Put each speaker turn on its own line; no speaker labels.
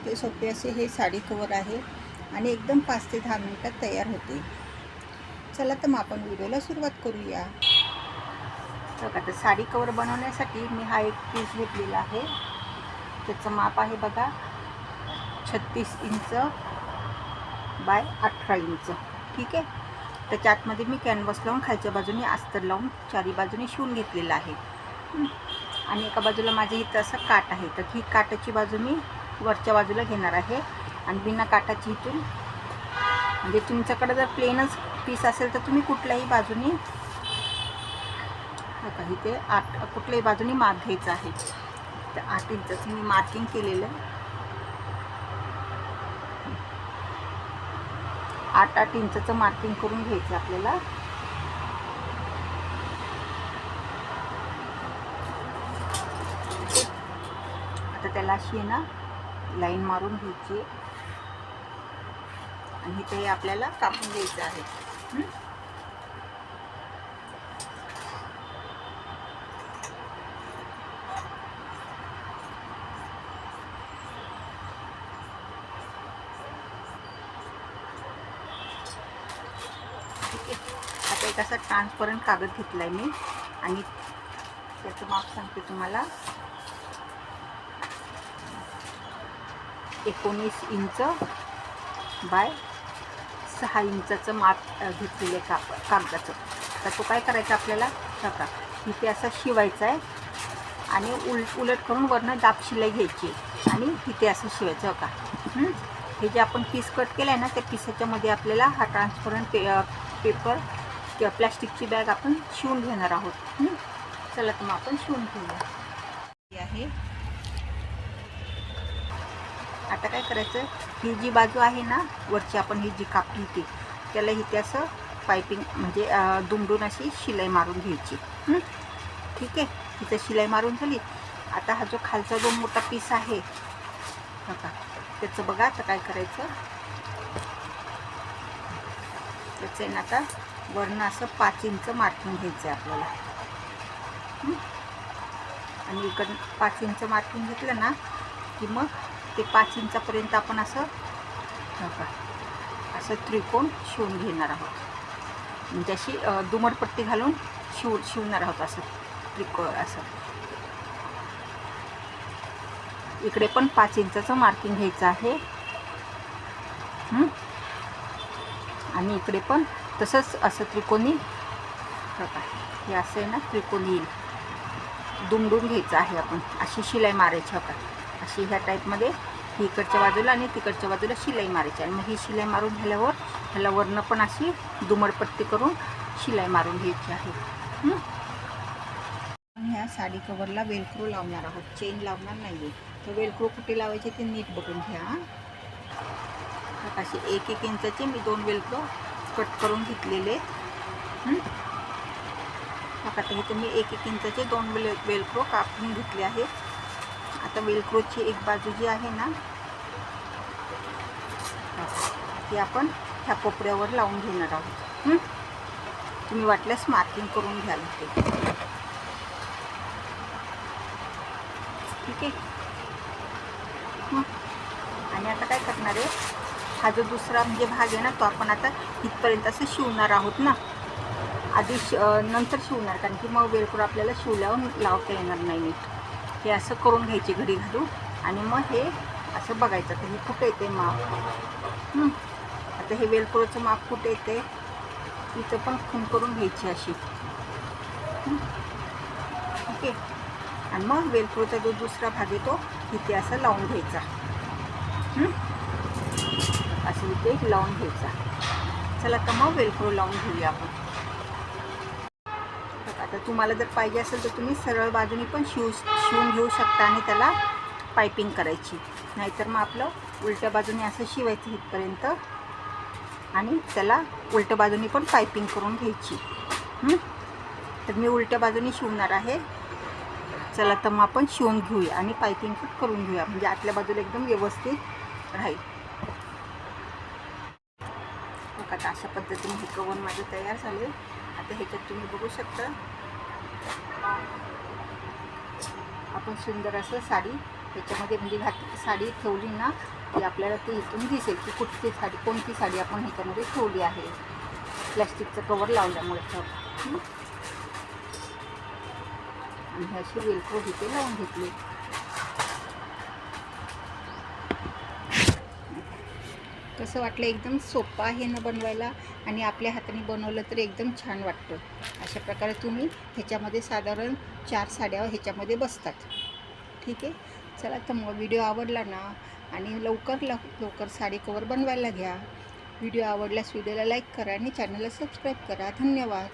साधे सोपे असे हे साडी कवर आहे आणि एकदम पाच ते दहा मिनिटात तयार होते. चला तर मग आपण व्हिडिओला सुरुवात करूया. बघा तर साडी कवर बनवण्यासाठी मी हा एक पीस घेतलेला आहे. त्याचं माप आहे बघा छत्तीस इंच बाय अठरा इंच. ठीक आहे? त्याच्या आतमध्ये मी कॅनव्हास लावून खालच्या बाजूने अस्तर लावून चारी बाजूने शिवून घेतलेला आहे. आणि एका बाजूला माझ्या इथं असं काट आहे. तर ही काटाची बाजू मी वरच्या बाजूला घेणार आहे. आणि बिना काटाची इथून. म्हणजे तुमच्याकडे जर प्लेनच पीस असेल तर तुम्ही कुठल्याही बाजूनी बघा इथे आठ कुठल्याही बाजूनी माप घ्यायचं आहे. तर आठ इंचाचं मी मार्किंग केलेलं आहे. आठ आठ इंचचं मार्किंग करून घ्यायचं आपल्याला. आता त्याला अशी आहे ना लाईन मारून घ्यायची. आणि ते आपल्याला कापून द्यायचं आहे. ठीक आहे. आता एक असा ट्रान्सपरंट कागद घेतला आहे मी. आणि त्याचं माप सांगते तुम्हाला. एकोणीस इंच बाय सहा इंचाचं माप घेतलेलं आहे काप कागदाचं. तर तो काय करायचा आपल्याला? बघा इथे असा शिवायचा आहे आणि उल उलट करून वरनं दाब शिलाई घ्यायची आणि इथे असं शिवायचं बघा. हे? जे आपण पीस कट केलं आहे ना त्या पिसाच्यामध्ये आपल्याला हा ट्रान्सपरंट पे पेपर किंवा प्लॅस्टिकची बॅग आपण शिवून घेणार आहोत. चला तर मग आपण शिवून घेऊया. हे आहे आता काय करायचं? ही जी बाजू आहे ना वरची आपण ही जी कापली ती त्याला ही असं पायपिंग म्हणजे दुमडून अशी शिलाई मारून घ्यायची. ठीक आहे? इथं शिलाई मारून झाली. आता हा जो खालचा जो मोठा पीस आहे बघा त्याचं बघा आता काय करायचं? त्याचं आहे ना आता वरनं असं पाच इंच मार्किंग घ्यायचं आहे आपल्याला. आणि इकडं पाच इंच मार्किंग घेतलं ना की मग ते पाच इंचापर्यंत आपण असं बघा असं त्रिकोण शिवून घेणार आहोत. म्हणजे अशी दुमडपट्टी घालून शिव शिवणार आहोत असं त्रिकोण असं. इकडे पण पाच इंचाचं मार्किंग घ्यायचं आहे. आणि इकडे पण तसंच असं त्रिकोणी बघा हे असं आहे ना त्रिकोणी येईल. दुमडून घ्यायचं आहे आपण. अशी शिलाई मारायची बघा. अशी ह्या टाईपमध्ये ही इकडच्या बाजूला आणि तिकडच्या बाजूला शिलाई मारायची. आणि मग ही शिलाई मारून झाल्यावर ह्याला वरनं पण अशी दुमडपट्टी करून शिलाई मारून घ्यायची आहे. ह्या साडी कवरला वेलक्रो लावणार आहोत. चेन लावणार नाही आहे तर वेलक्रो कुठे लावायचे ते नीट बघून घ्या. असे एक एक इंचाचे मी दोन वेलक्रो कट करून घेतलेले. आहेत. बघा आता इथे मी एक एक इंचाचे दोन वेल वेलक्रो कापून घेतले आहेत. आता वेलक्रोची एक बाजू जी आहे ना ती आपण ह्या कोपऱ्यावर लावून घेणार आहोत. तुम्ही वाटल्यास मार्किंग करून घ्याल ते ठीक आहे? आणि आता काय करणार आहे? हा जो दुसरा म्हणजे भाग आहे ना तो आपण आता इथपर्यंत असं शिवणार आहोत ना. आधी श नंतर शिवणार कारण की मग वेलक्रो आपल्याला शिवल्यावर लावता येणार नाही. नीट हे असं करून घ्यायची घडी घालून आणि मग हे असं बघायचं तर हे कुठे येते माप? आता हे वेलक्रोचं माप कुठे येते? इथं पण खून करून घ्यायची अशी. ओके. ठीक आहे आणि मग वेलक्रोचा जो दुसरा भाग येतो तिथे इथे असं लावून घ्यायचा. असं इथे लावून घ्यायचा. चला तर मग वेलक्रो लावून घेऊया आपण. तर तुम्हाला जर पाहिजे असेल तर तुम्ही सरळ बाजूनी पण शिव शिवून घेऊ शकता आणि त्याला पायपिंग करायची. नाहीतर मग आपलं उलट्या बाजूने असं शिवायचं इथपर्यंत आणि त्याला उलट्या बाजूनी पण पायपिंग करून घ्यायची. तर मी उलट्या बाजूने शिवणार आहे. चला तर मग आपण शिवून घेऊया आणि पायपिंग पण करून घेऊया. म्हणजे आतल्या बाजूला एकदम व्यवस्थित राहील. बघा आता अशा पद्धतीने हे कवन माझं तयार झाले. आता ह्याच्यात तुम्ही बघू शकता. आपण सुंदर असं साडी त्याच्यामध्ये म्हणजे घात साडी ठेवली ना की आपल्याला ते इथून दिसेल की कुठची साडी कोणती साडी आपण ह्याच्यामध्ये ठेवली आहे. प्लॅस्टिकचं कवर लावल्यामुळे तर. आणि अशी वेलक्रो इथे लावून घेतली. कसं वाटलं एकदम सोपं आहे ना बनवायला आणि आपल्या हाताने बनवलं तर एकदम छान वाटतं. अशा प्रकारे तुम्ही ह्याच्यामध्ये साधारण चार साड्या ह्याच्यामध्ये बसतात. ठीक आहे? चला तर मग व्हिडिओ आवडला ना आणि लवकर लव लवकर साडी कवर बनवायला घ्या. व्हिडिओ आवडल्यास व्हिडिओला लाईक करा आणि चॅनलला सबस्क्राईब करा. धन्यवाद.